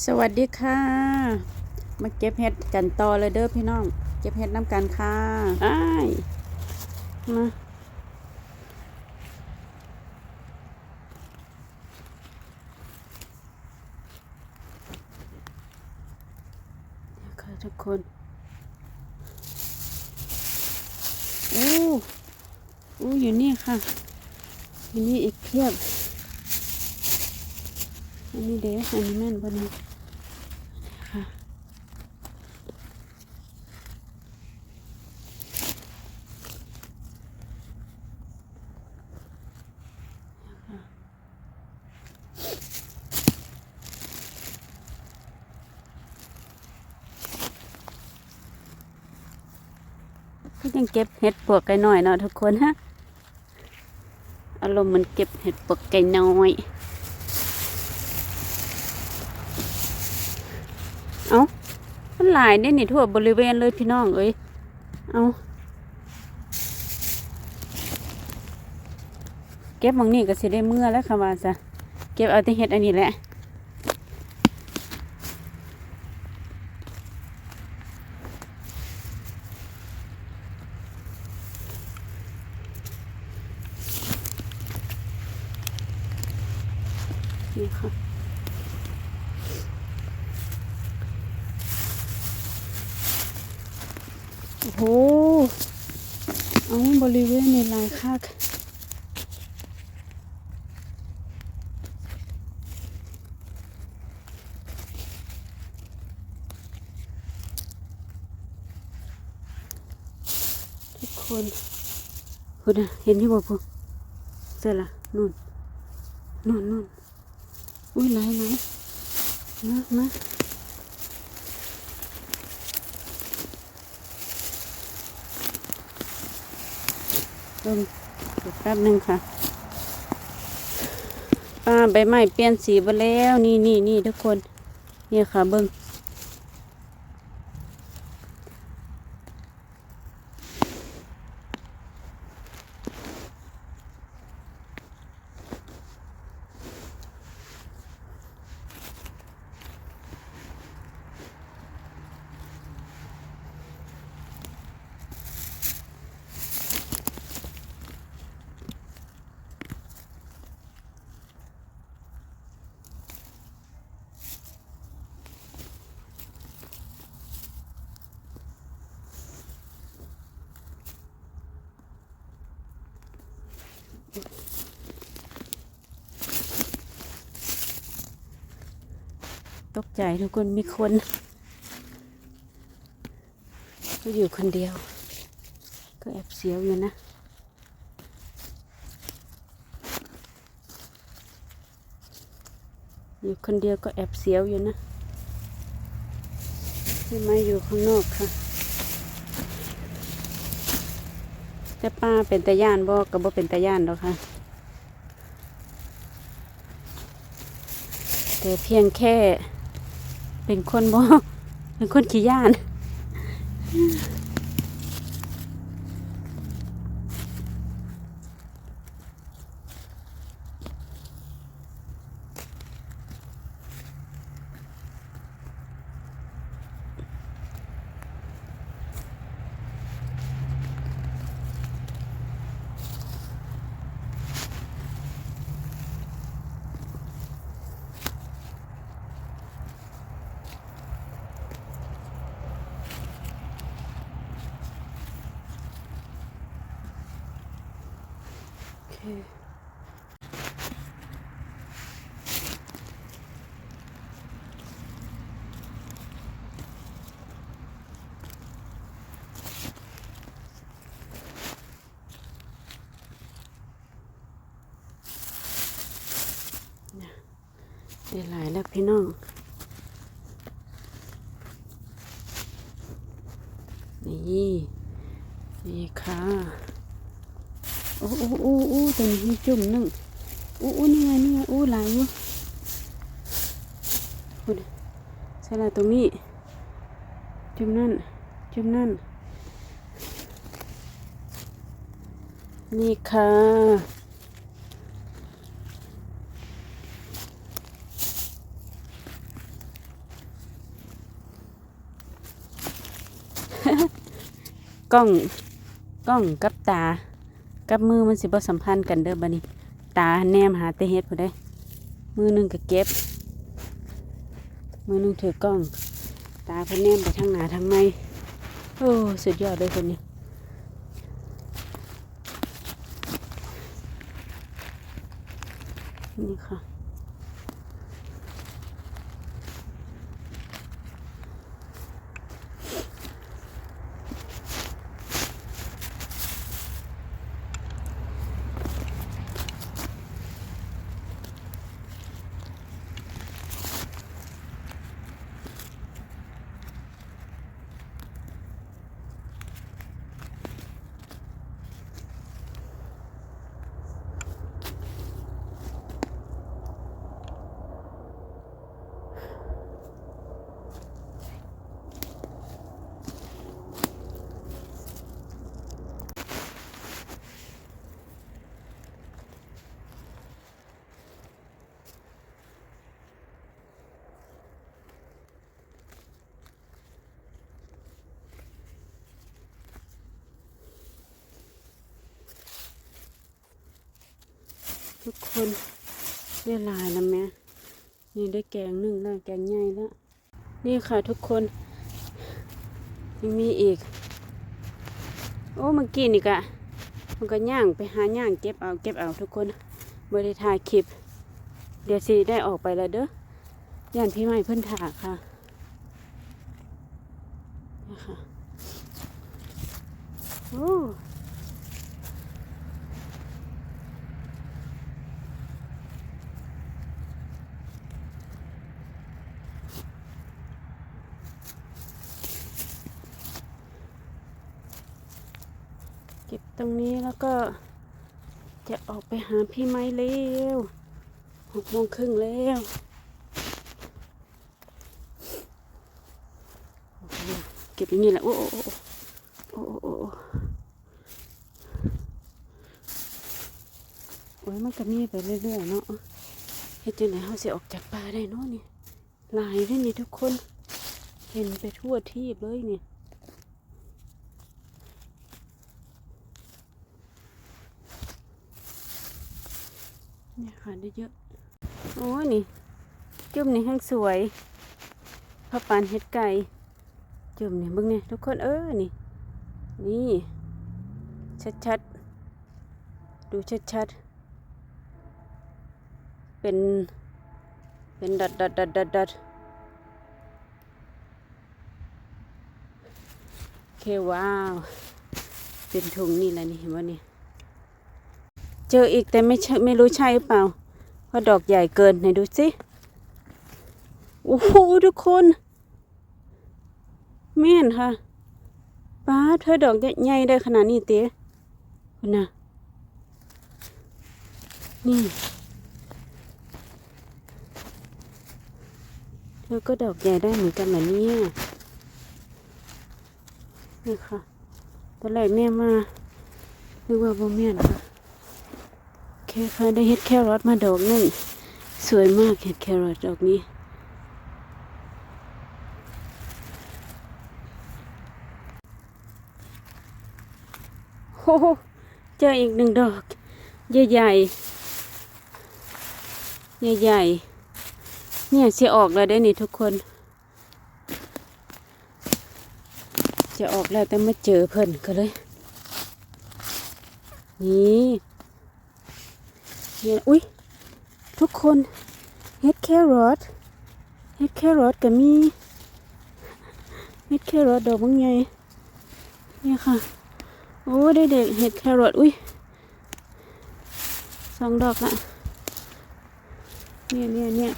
สวัสดีค่ะ มาเก็บเห็ดกันต่อเลยเด้อพี่น้อง เก็บเห็ดน้ำกันค่ะอ้ายมาเดี๋ยวค่ะทุกคนโอ้โอ้อยู่นี่ค่ะอยู่นี่อีกเพียบ อันนี้เด้อันนี้แม่นบ่นี่ค่ะก็ยังเก็บเห็ดปวกไก่น้อยเนาะทุกคนฮะ อารมณ์เหมันเก็บเห็ดปวกไก่น้อย เอามัน หลายได้นี่ทั่วบริเวณเลยพี่น้องเอ้ยเอาเก็บหมองนี่ก็สิได้เมื่อแล้วค่ะว่าซะเก็บเอาแต่เห็ดอันนี้แหละ นี่ค่ะ โอ้โห เอาบริเวณในลายคักทุก คนคุณน่ะเห็นที่บอกพวกเสร็จละนู่นนู่นนู่นอุ้ยไหลไหลมามาเบิ่แป๊บหนึ่งค่ะป้าใบไม้เปลี่ยนสีไปแล้ว นี่นี่นี่ทุกคน เนี่ยค่ะเบิ้ง กใจทุกคนมีคนก็อยู่คนเดียว ก็แอบเสียวอยู่นะอยู่คนเดียวก็แอบเสียวอยู่นะที่ไม่อยู่ข้างนอกค่ะ แต่ป้าเป็นตาย่านบ่ก็บ่เป็นตาย่านหรอกค่ะ แต่เพียงแค่ เป็นคนบ่เป็นคนขี้ย่าน ได้หลายแล้วพี่น้อง จุ่มนึ่งอู้นี่ไงนี่ไงอู้หลายอยู่คุณสลาตรงนี้ จุ่มนั่น จุ่มนั่น นี่ค่ะกล้องกล้องกับตา กับมือมันสิบ่สัมพันธ์กันเด้อบัดนี้ ตาแนมหาแต่เฮ็ดผู้ใดมือหนึงก็เก็บ มือหนึงถือกล้อง ตาเพิ่นแนมไปทางหน้าทางในโอ้สุดยอดเลยคนนี้นี่ค่ะ ทุกคนได้ลายแล้วแม่นี่ได้แกงหนึ่งแล้วแกงใหญ่แล้ว นี่ค่ะทุกคนยังมีอีก โอ้เมื่อกี้นี่กะมันก็ย่างไปหาย่างเก็บเอาเก็บเอาทุกคนบริถ่ายคลิป เดี๋ยวสิได้ออกไปแล้วเด้อย่านพี่ใหม่เพิ่นถาค่ะนี่ค่ะโอ้ ตรงนี้แล้วก็จะออกไปหาพี่ไม้เร็วหกโมงครึ่งแล้วเก็บอย่างนี้แหละโอ้โอ้โอ้โอ้โอ้โยมันก็มีไปเรื่อยๆเนาะเห็นจังไหนเขาสิออกจากป่าได้เนาะนี่ลายด้วยนี่ทุกคน เห็นไปทั่วที่เลยเนี่ย เนี่ยค่ะได้เยอะ โอ้ยนี่จุ่มนี่แห้งสวยข้าวปานเห็ดไก่จุ่มนี่บิ่งเนี่ยทุกคนเออนี่ นี่ ชัดๆ ดูชัดๆ เป็น เป็นดัดดัดดัดดัดดัดโอเคว้าว เป็นถุงนี่แหละนี่เห็นว่านี่ เจออีกแต่ไม่ใช่ไม่รู้ใช่หรือเปล่าเพราะดอกใหญ่เกินไหนดูสิโอ้โหทุกคนแม่นค่ะป้าเธอดอกใหญ่ได้ขนาดนี้เต้คุณนะนี่ เธอก็ดอกใหญ่ได้เหมือนกันเหรอเนี่ยนี่ค่ะตอนแรกแม่มานึกว่าบ่แม่นค่ะ เคค่ะได้เห็ดแครอทมาดอกหนึงสวยมากเห็ดแครอทดอกนี้ โอ้โหเจออีกหนึ่งดอก ใหญ่ๆใหญ่ๆเนี่ยจะออกแล้วได้นี่ทุกคน จะออกแล้วแต่มาเจอเพิ่นก็เลย นี่ เนี่ยอุ้ยทุกคนเฮ็ดแครอทเฮ็ดแครอทก็มีเฮ็ดแครอทดอกบางใหญ่นี่ค่ะ โอ้ได้เด็กเห็ดแครอทอุ้ยสองดอกละเนี่ยเนี่ยเนี่ย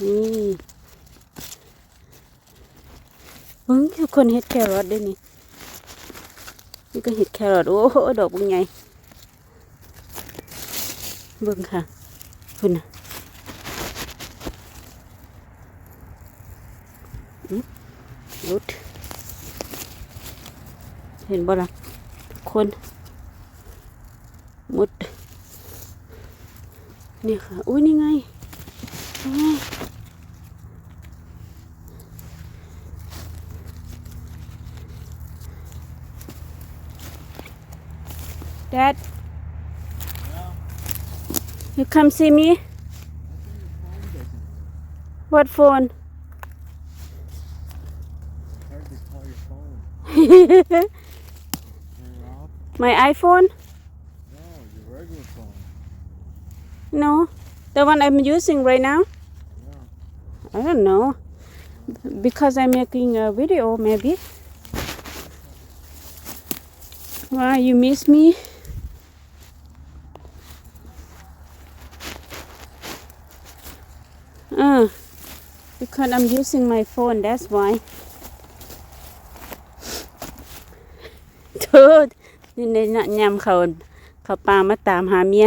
นี่เบิ้งทุกคนเฮ็ดแครอทได้นี่ นี่ก็เห็ดแครอทโอ้โดอกเป็นไงเบิ่งค่ะคุณนะอื้อรุดเห็นบ่ล่ะทุกคนหมดนี่ค่ะ อุ้ยนี่ไงนี่ไง come see me what phone Hard to call your phone. Turn it off. my iPhone No, your regular phone. no the one I'm using right now Yeah. I don't know because I'm making a video maybe why you miss me because I'm using my phone that's why เธอนี่ในน่ะยำเขาเขาปลามาตามหาเมีย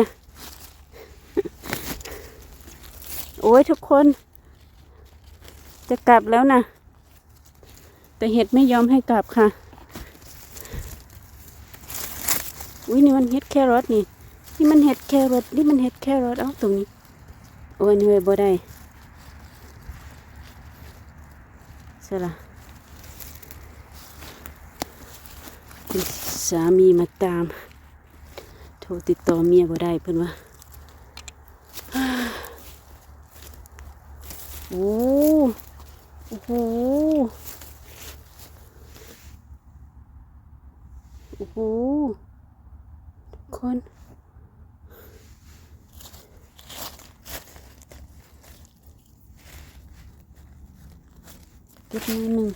โอ้ยทุกคน จะกลับแล้วนะแต่เห็ดไม่ยอมให้กลับค่ะ อุ้ยนี่มันเห็ดแครอทนี่ นี่มันเห็ดแครอทนี่มันเห็ดแครอทเอ้าตรงนี้ โอ้ยนี่เว้บ่ได้ เสร็จละสามีมาตาม โทรติดต่อเมียบ่ได้เพิ่นว่าโอ้โอ้หโอ้โหทุกคน ก็บมือหนึ่ง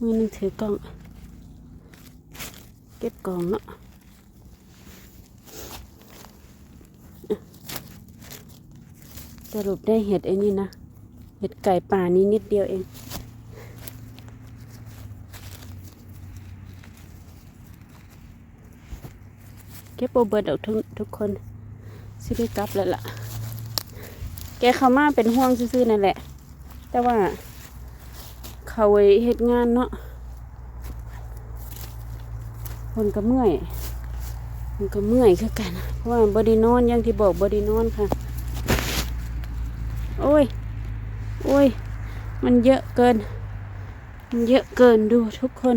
มือหนึ่งถือกล่อง เก็บกล่องเนาะสรุปได้เห็ดไอ้นี่นะ เห็ดไก่ป่านี้นิดเดียวเองเก็บโบเบิร์ดออกทุกทุกคนสิได้กลับแล้วล่ะ แกเขามาเป็นห่วงซื่อๆนั่นแหละ แต่ว่า เขาไว้เฮ็ดงานเนาะคนก็เมื่อยมันก็เมื่อยคือกัน เพราะว่าบอดีนอนอย่างที่บอกบอดีนอนค่ะ โอ้ย โอ้ย มันเยอะเกิน มันเยอะเกินดูทุกคน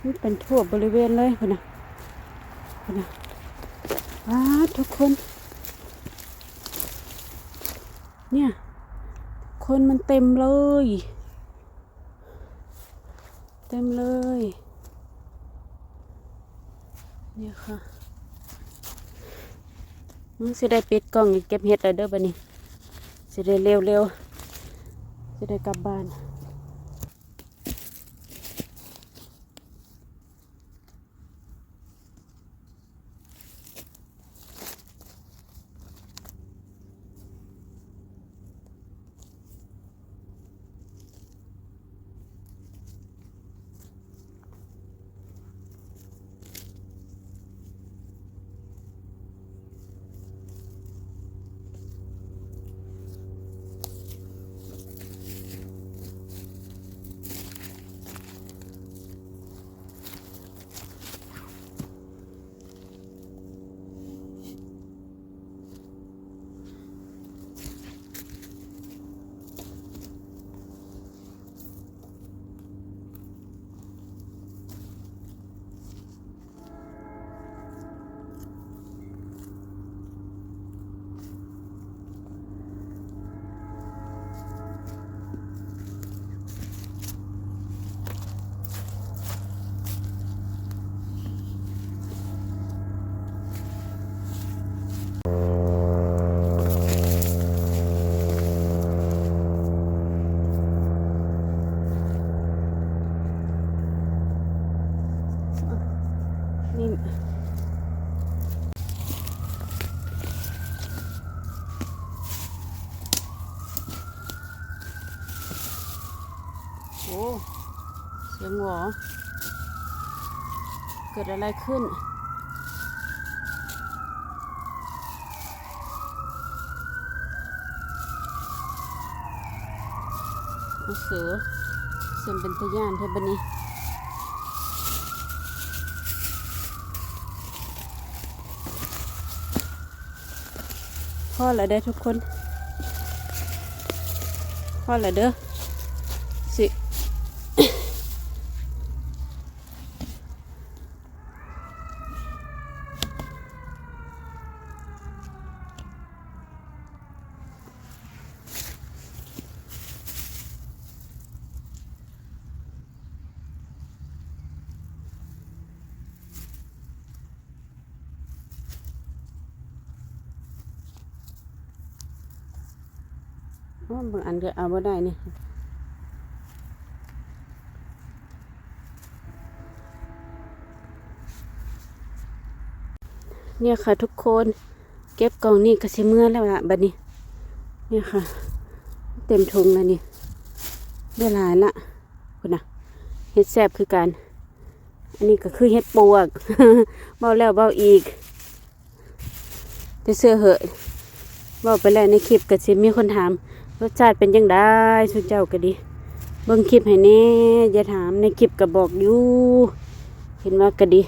มันเป็นทั่วบริเวณเลยคนนะคนนะว้าทุกคน เนี่ย คนมันเต็มเลย เต็มเลยเนี่ยค่ะมึงสิได้ปิดกล้องเก็บเห็ดแล้วเด้อบัดนี้จะได้เร็วๆจะได้กลับบ้านโอ้เสี ยงหวอเกิดอะไรขึ้น เสือเสียงเป็นตะย่านเทบันนี้พ่อละเด้ทุกคนพ่อละเด้อ บางอันก็เอาบ่ได้นี่เนี่ยค่ะทุกคน เก็บกล่องนี่ก็สิเมื่อแล้วล่ะบัดนี้ เนี่ยค่ะ เต็มถุงแล้วนี่ได้หลายละคุณน่ะเฮ็ดแซบคือกันอันนี้ก็คือเฮ็ดปวกเบาแล้วเบาอีกแต่เสื้อเหอะเบาไปแล้วในคลิปก็สิมีคนถาม สชาติเป็นยังไงสุเจ้าก็ดี เบิ่งคลิปให้แน่อย่าถามในคลิปก็บอกอยู่เห็นว่าก็ดี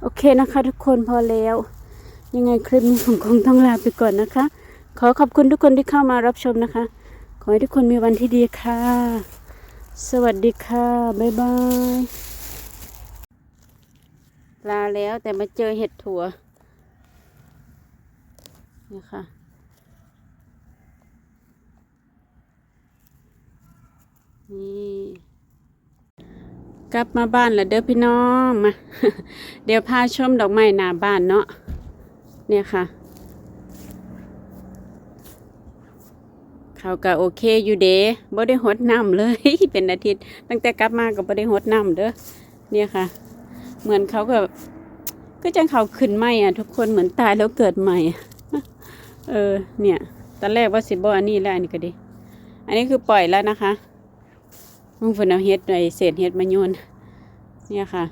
โอเคนะคะ ทุกคนพอแล้ว ยังไงคลิปนี้ผมคงต้องลาไปก่อนนะคะ ขอขอบคุณทุกคนที่เข้ามารับชมนะคะ ขอให้ทุกคนมีวันที่ดีค่ะ สวัสดีค่ะ บ๊ายบาย ลาแล้วแต่มาเจอเห็ดถั่ว นี่ค่ะ นี่กลับมาบ้านแล้วเด้อพี่น้องมา เดี๋ยวพาชมดอกไม้หน้าบ้านเนาะเนี่ยค่ะ เขาก็โอเคอยู่เด้บ่ได้หดน้ำเลย เป็นอาทิตย์ ตั้งแต่กลับมาก็บ่ได้หดน้ำเด้อเนี่ยค่ะ เหมือนเขาก็ก็จังเขาขึ้นใหม่อะ ทุกคนเหมือนตายแล้วเกิดใหม่ เออ เนี่ย ตอนแรกว่าสิบอันนี้แล้วอันนี้ก็ดี อันนี้คือปล่อยแล้วนะคะมึงฝนเอาเฮ็ดไอเศษเฮ็ดมาโยน เนี่ยค่ะ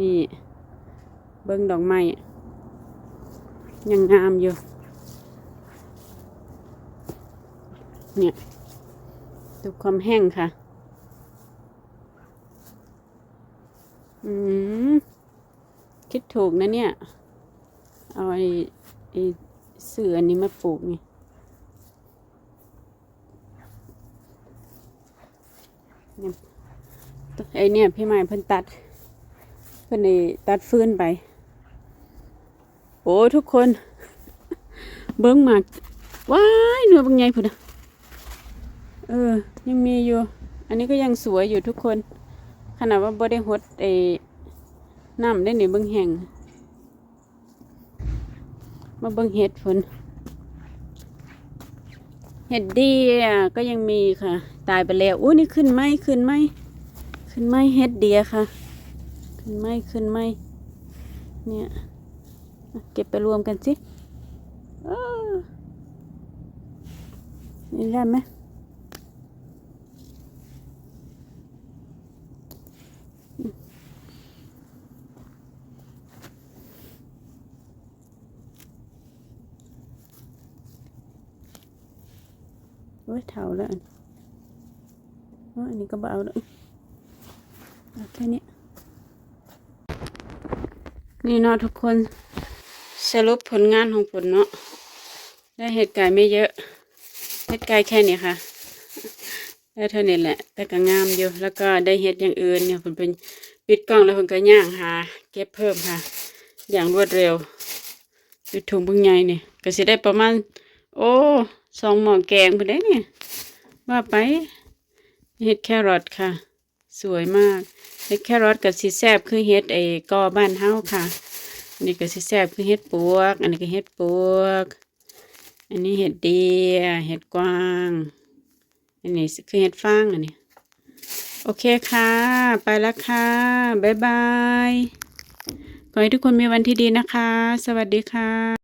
นี่ เบิ้งดอกไม้ยังงามอยู่ เนี่ยดูความแห้งค่ะ อืม คิดถูกนะเนี่ย เอาไอ้ไอ้เสืออันนี้มาปลูกนี่ไอเนี่ยพี่ใหม่เพิ่นตัด เพิ่นได้ตัดฟื้นไป โอ้ทุกคน เบิ้งหมากว้ายหน่วยบางไงพุ่นนะเออ ยังมีอยู่ อันนี้ก็ยังสวยอยู่ทุกคน ขนาดว่าบ่ได้หดไอ น้ำได้ในเบิ้งแห้งมาเบิ้งเห็ดฝนเห็ดดีอะก็ยังมีค่ะ ตายไปแล้วอุ้ยนี่ขึ้นไหมขึ้นไหมขึ้นไหมเห็ดเดียค่ะ ขึ้นไหมขึ้นไหมเนี่ยเก็บไปรวมกันสิเออนี่ได้ไหมโอ้ยเท่าแล้วอันโอ้ยอันนี้ ก็บเอาแล้วแค่นี้นี่เนาะทุกคนสรุปผลงานของผลเนาะได้เห็ดไก่ไม่เยอะเห็ดไก่แค่นี้ค่ะได้เท่านี้แหละ แต่ก็งามอยู่แล้วก็ได้เห็ดอย่างอื่นเนี่ยผลเป็นปิดกล้องแล้วผลก็ย่างหาเก็บเพิ่มค่ะ อย่างรวดเร็วอยู่ถุงบึงใหญ่เนี่ยก็สิได้ประมาณ โอ้สองหม้อแกงพอได้เนี่ยว่าไป เห็ดแครอทค่ะ สวยมากเห็ดแครอทกับสีแซบคือเห็ดไอ้กอบ้านเฮาค่ะอันนี้ก็สีแซบคือเห็ดปวก อันนี้ก็เห็ดปวก อันนี้เห็ดเดียเห็ดกวาง อันนี้คือเห็ดฟางอันนี้โอเคค่ะ ไปแล้วค่ะบ๊ายบายขอให้ทุกคนมีวันที่ดีนะคะ สวัสดีค่ะ